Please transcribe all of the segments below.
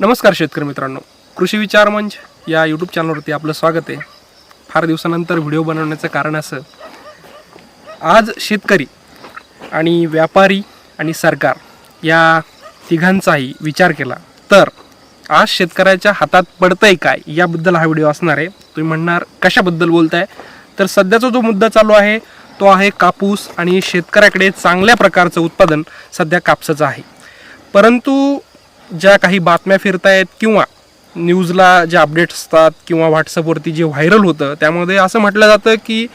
नमस्कार शेतकरी मित्रांनो. कृषी विचार मंच या यूट्यूब चॅनलवरती आपलं स्वागत आहे. फार दिवसानंतर व्हिडिओ बनवण्याचं कारण असं आज शेतकरी आणि व्यापारी आणि सरकार या तिघांचाही विचार केला. तर आज शेतकऱ्याच्या हातात पडतंय काय याबद्दल हा व्हिडिओ असणार आहे. तुम्ही म्हणणार कशाबद्दल बोलताय? तर सध्याचा जो मुद्दा चालू आहे तो आहे कापूस आणि शेतकऱ्याकडे चांगल्या प्रकारचं उत्पादन सध्या कापसाचं आहे. परंतु ज्या काही बातम्या फिरतायत किंवा न्यूजला जे अपडेट्स असतात किंवा व्हॉट्सअपवरती जे व्हायरल होतं त्यामध्ये असं म्हटलं जातं की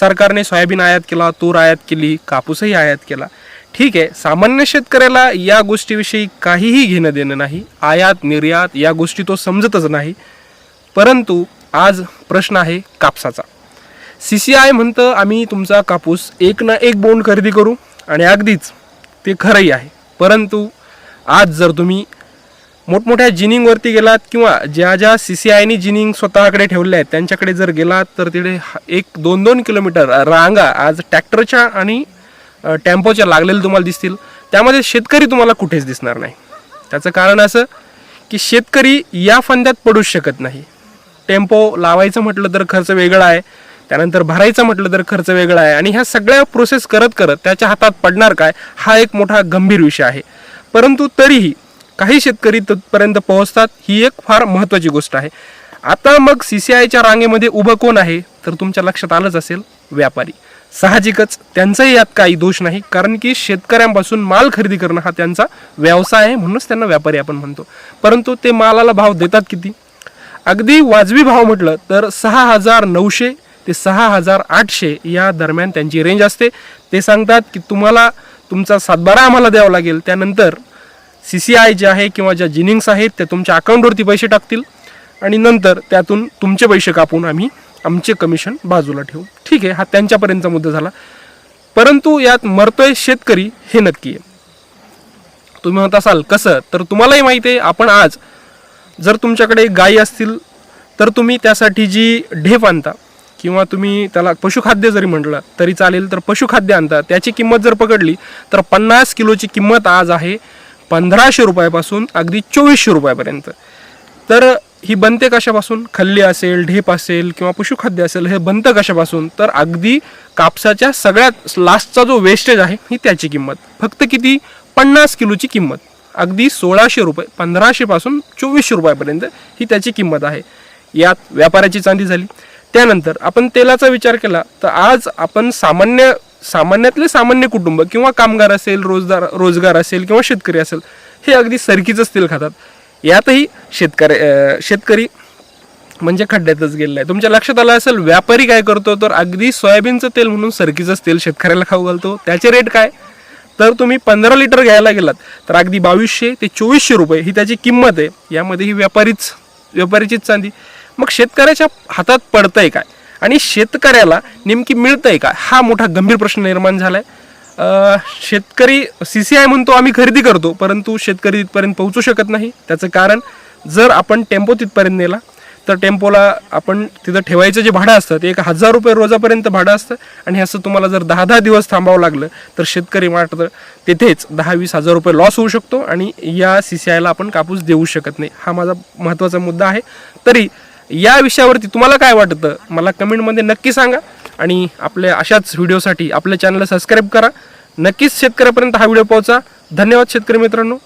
सरकारने सोयाबीन आयात केला तूर आयात केली कापूसही आयात केला. ठीक आहे सामान्य शेतकऱ्याला या गोष्टीविषयी काहीही घेणं देणं नाही आयात निर्यात या गोष्टी तो समजतच नाही. परंतु आज प्रश्न आहे कापसाचा. सी सी आय म्हणतं आम्ही तुमचा कापूस एक ना एक बोंड खरेदी करू आणि अगदीच ते खरंही आहे. परंतु आज जर तुम्ही मोठमोठ्या जिनिंगवरती गेलात किंवा ज्या ज्या सी सी आयनी जिनिंग स्वतःकडे ठेवल्या आहेत त्यांच्याकडे जर गेलात तर तिथे एक दोन दोन किलोमीटर रांगा आज ट्रॅक्टरच्या आणि टेम्पोच्या लागलेल्या तुम्हाला दिसतील. त्यामध्ये शेतकरी तुम्हाला कुठेच दिसणार नाही. त्याचं कारण असं की शेतकरी या फंद्यात पडूच शकत नाही. टेम्पो लावायचं म्हटलं तर खर्च वेगळा आहे त्यानंतर भरायचं म्हटलं तर खर्च वेगळा आहे आणि ह्या सगळ्या प्रोसेस करत करत त्याच्या हातात पडणार काय हा एक मोठा गंभीर विषय आहे. परंतु तरीही काही शेतकरी तिथपर्यंत पोहोचतात ही एक फार महत्त्वाची गोष्ट आहे. आता मग सी सी आयच्या रांगेमध्ये उभं कोण आहे? तर तुमच्या लक्षात आलंच असेल व्यापारी. साहजिकच त्यांचाही यात काही दोष नाही कारण की शेतकऱ्यांपासून माल खरेदी करणं हा त्यांचा व्यवसाय आहे म्हणूनच त्यांना व्यापारी आपण म्हणतो. परंतु ते मालाला भाव देतात किती? अगदी वाजवी भाव म्हटलं तर सहा हजार नऊशे ते सहा हजार आठशे या दरम्यान त्यांची रेंज असते. ते सांगतात की तुम्हाला तुमचा सातबारा आम्हाला द्यावा लागेल. त्यानंतर सी सी आय जे आहे किंवा ज्या जिनिंग्स आहेत त्या तुमच्या अकाउंटवरती पैसे टाकतील आणि नंतर त्यातून तुमचे पैसे कापून आम्ही आमचे कमिशन बाजूला ठेवू. ठीक आहे हा त्यांच्यापर्यंतचा मुद्दा झाला. परंतु यात मरतोय शेतकरी हे नक्की आहे. तुम्ही म्हणत असाल कसं? तर तुम्हालाही माहिती आहे आपण आज जर तुमच्याकडे गायी असतील तर तुम्ही त्यासाठी जी ढेप आणता किंवा तुम्ही त्याला पशुखाद्य जरी म्हटलं तरी चालेल तर पशुखाद्य आणता. त्याची किंमत जर पकडली तर पन्नास किलोची किंमत आज आहे पंधराशे रुपयापासून अगदी चोवीसशे रुपयापर्यंत. तर ही बनते कशापासून? खल्ली असेल ढेप असेल किंवा पशुखाद्य असेल हे बनतं कशापासून? तर अगदी कापसाच्या सगळ्यात लास्टचा जो वेस्टेज आहे ही त्याची किंमत. फक्त किती? पन्नास किलोची किंमत. अगदी सोळाशे रुपये पंधराशेपासून चोवीसशे रुपयापर्यंत ही त्याची किंमत आहे. यात व्यापाराची चांदी झाली. त्यानंतर आपण तेलाचा विचार केला तर आज आपण सामान्य सामान्यातले सामान्य कुटुंब किंवा कामगार असेल रोजगार रोजगार असेल किंवा शेतकरी असेल हे अगदी सरकीचंच तेल खातात. यातही शेतकरी शेतकरी म्हणजे खड्ड्यातच गेलेला आहे. तुमच्या लक्षात आलं असेल व्यापारी काय करतो? तर अगदी सोयाबीनचं तेल म्हणून सरकीचंच तेल शेतकऱ्याला खाऊ घालतो. त्याचे रेट काय? तर तुम्ही पंधरा लिटर घ्यायला गेलात तर अगदी बावीसशे ते चोवीसशे रुपये ही त्याची किंमत आहे. यामध्ये ही व्यापारीच व्यापारीचीच चांदी. मग शेतकऱ्याच्या हातात पडतंय काय? आणि शेतकऱ्याला नेमकी मिळतंय का? हा मोठा गंभीर प्रश्न निर्माण झाला आहे शेतकरी सी सी आय म्हणतो आम्ही खरेदी करतो परंतु शेतकरी तिथपर्यंत पोहोचू शकत नाही. त्याचं कारण जर आपण टेम्पो तिथपर्यंत नेला तर टेम्पोला आपण तिथं ठेवायचं जे भाडं असतं ते एक हजार रुपये रोजापर्यंत भाडं असतं. आणि असं तुम्हाला जर दहा दहा दिवस थांबावं लागलं तर शेतकरी वाटतं तिथेच दहा वीस हजार रुपये लॉस होऊ शकतो. आणि या सी सी आयला आपण कापूस देऊ शकत नाही. हा माझा महत्त्वाचा मुद्दा आहे. तरी या विषयावरती तुम्हाला काय वाटतं? मला कमेंटमध्ये नक्की सांगा. आणि आपल्या अशाच व्हिडिओसाठी आपल्या चॅनलला सबस्क्राईब करा. नक्कीच शेतकऱ्यापर्यंत हा व्हिडिओ पोहोचा. धन्यवाद शेतकरी मित्रांनो.